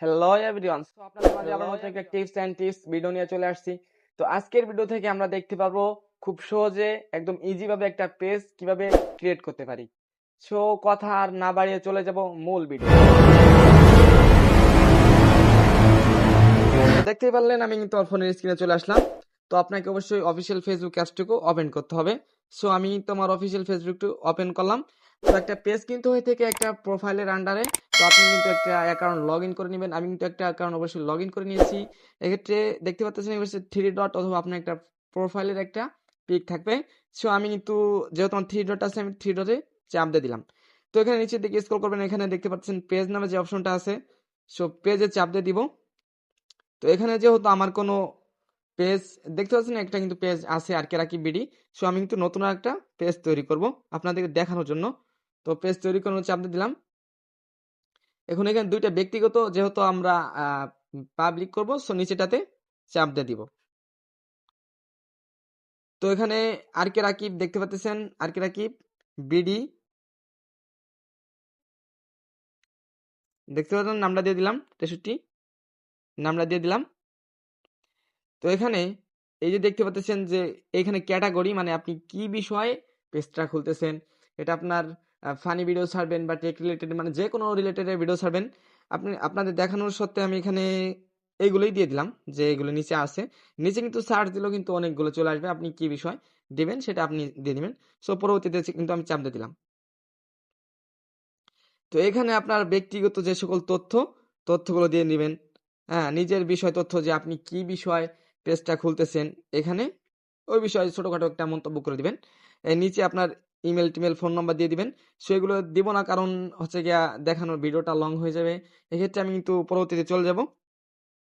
Hello everyone so আপনাদের মাঝে আবার নতুন একটা টিপস এন্ড টিপস ভিডিও নিয়ে চলে আসছি। তো আজকের ভিডিও থেকে আমরা দেখতে পারব খুব সহজে একদম ইজি ভাবে একটা পেজ কীভাবে ক্রিয়েট করতে পারি। সো কথা আর না বাড়িয়ে চলে যাব মূল ভিডিও দেখতেই পারলেন আমি কিন্তু ফোনের স্ক্রিনে চলে আসলাম। তো আপনাকে অবশ্যই অফিসিয়াল ফেসবুক অ্যাপসটুকু ওপেন করতে হবে। সো আমি তোমার অফিসিয়াল ফেসবুকটু ওপেন করলাম। তো একটা পেজ কিন্তু হয়ে থেকে একটা প্রোফাইলের আন্ডারে তো আপনি কিন্তু একটা অ্যাকাউন্ট লগ ইন করে নেবেন। আমি কিন্তু একটা অ্যাকাউন্ট অবশ্যই লগ ইন করে নিয়েছি। এক্ষেত্রে দেখতে পাচ্ছেন এবার থ্রি ডট অথবা আপনার একটা প্রোফাইলের একটা পিক থাকবে। সো আমি কিন্তু যেহেতু আমার থ্রি ডট আছে, আমি থ্রি ডটে চাপ দিয়ে দিলাম। তো এখানে নিচের দিকে স্ক্রল করবেন, এখানে দেখতে পাচ্ছেন পেজ নামে যে অপশনটা আছে সো পেজে চাপ দিয়ে দিব। তো এখানে যেহেতু আমার কোনো পেজ দেখতে পাচ্ছেন একটা কিন্তু পেজ আছে আর কেরাকি বিডি। সো আমি কিন্তু নতুন একটা পেজ তৈরি করব আপনাদেরকে দেখানোর জন্য। তো পেজ তৈরি করানোর চাপ দিয়ে দিলাম। এখন এখানে দুইটা ব্যক্তিগত, যেহেতু আমরা পাবলিক করব সো নিচেটাতে চাপ দিয়ে দিব। তো এখানে আর কে রাকিব দেখতে পাচ্ছেন আর কে রাকিব বিডি দেখতে পাচ্ছেন? নামটা দিয়ে দিলাম, তেষট্টি, নামটা দিয়ে দিলাম। তো এখানে এই যে দেখতে পাচ্ছেন যে, এখানে ক্যাটাগরি মানে আপনি কি বিষয়ে পেজটা খুলতেছেন, এটা আপনার ফানি ভিডিও ছাড়বেন বা টেক রিলেটেড মানে যে কোনো রিলেটেড ভিডিও ছাড়বেন। আপনি, আপনাদের দেখানোর সত্ত্বে আমি এখানে এইগুলোই দিয়ে দিলাম, যে এগুলো নিচে আছে। নিচে কিন্তু সার্চ দিলেও কিন্তু অনেকগুলো চলে আসবে। আপনি কি বিষয় দিবেন সেটা আপনি দিয়ে দিবেন। সো পরবর্তীতে কিন্তু আমি চাপ দিয়ে দিলাম। তো এখানে আপনার ব্যক্তিগত যে সকল তথ্য, তথ্যগুলো দিয়ে নেবেন। হ্যাঁ নিজের বিষয় তথ্য যে আপনি কি বিষয় পেজটা খুলতেছেন এখানে, ওই বিষয়ে ছোটখাটো একটা মন্তব্য করে দিবেন। নিচে আপনার ইমেল টিমেল ফোন নাম্বার দিয়ে দিবেন। সো এগুলো দিব না কারণ হচ্ছে গিয়া দেখানোর ভিডিওটা লং হয়ে যাবে। এক্ষেত্রে আমি কিন্তু পরবর্তীতে চলে যাব।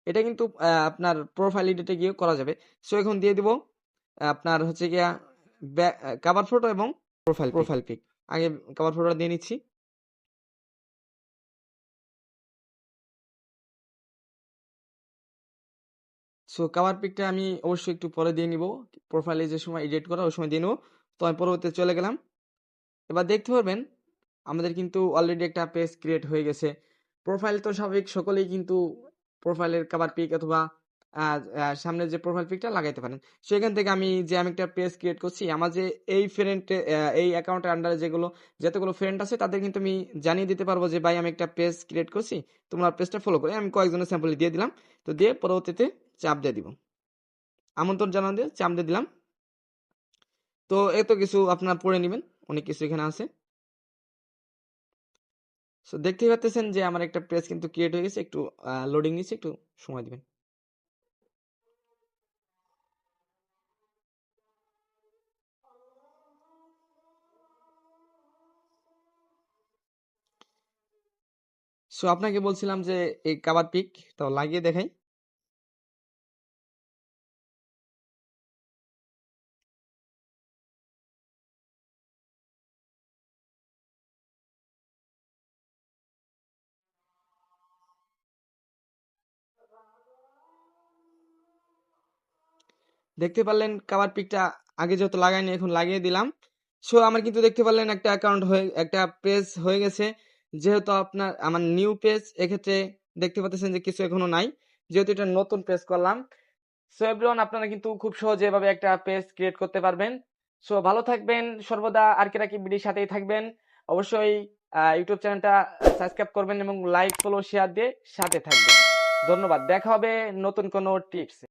এটা কিন্তু আপনার প্রোফাইল এডিটে গিয়ে করা যাবে। সো এখন দিয়ে দিব আপনার হচ্ছে গিয়া কাভার ফটো এবং প্রোফাইল প্রোফাইল পিক আগে কাভার ফটোটা দিয়ে নিচ্ছি। সো কাভার পিকটা আমি অবশ্যই একটু পরে দিয়ে নিব। প্রোফাইলে যে সময় এডিট করা ওই সময় দিয়ে নেব। তো আমি পরবর্তীতে চলে গেলাম। এবার দেখতে পারবেন, আমাদের কিন্তু অলরেডি একটা পেজ ক্রিয়েট হয়ে গেছে। প্রোফাইল তো স্বাভাবিক, সকলেই কিন্তু প্রোফাইলের কাবার পিক অথবা সামনে যে প্রোফাইল পিকটা লাগাইতে পারেন। সেখান থেকে আমি যে আমি একটা পেজ ক্রিয়েট করছি, আমার যে এই ফ্রেন্ড এই অ্যাকাউন্টের আন্ডারে যেগুলো, যতগুলো ফ্রেন্ড আছে তাদের কিন্তু আমি জানিয়ে দিতে পারব যে, ভাই, আমি একটা পেজ ক্রিয়েট করছি, তোমরা পেজটা ফলো করে। আমি কয়েকজনের স্যাম্পল দিয়ে দিলাম। তো দিয়ে পরবর্তীতে চাপ দিয়ে দিব। আমন্ত্রণ জানান দিয়ে চাপ দিয়ে দিলাম। তো এত কিছু আপনারা পড়ে নেবেন। অনেক কিছু এখানে আছে। সো দেখতেই পাচ্ছেন যে আমার একটা পেজ কিন্তু ক্রিয়েট হয়ে গেছে, একটু লোডিং নিচ্ছে, একটু সময় দিবেন। সো আপনাকে বলছিলাম যে এই কাবার পিক তো লাগিয়ে দেখাই। দেখতে পারলেন কাবার পিকটা আগে যেহেতু লাগাইনি, এখন লাগিয়ে দিলাম। সো আমার কিন্তু দেখতে পারলেন একটা অ্যাকাউন্ট হয়ে, একটা পেজ হয়ে গেছে। যেহেতু আপনার, আমার নিউ পেজ এক্ষেত্রে দেখতে পাচ্ছেন যে কিছু এখনও নাই। যেহেতু এটা নতুন পেজ করলাম। সো এভরিওয়ান আপনারা কিন্তু খুব সহজে এভাবে একটা পেজ ক্রিয়েট করতে পারবেন। সো ভালো থাকবেন, সর্বদা আর কেরা কি ভিডিওর সাথেই থাকবেন। অবশ্যই ইউটিউব চ্যানেলটা সাবস্ক্রাইব করবেন এবং লাইক ফলো শেয়ার দিয়ে সাথে থাকবেন। ধন্যবাদ, দেখা হবে নতুন কোনো টিপস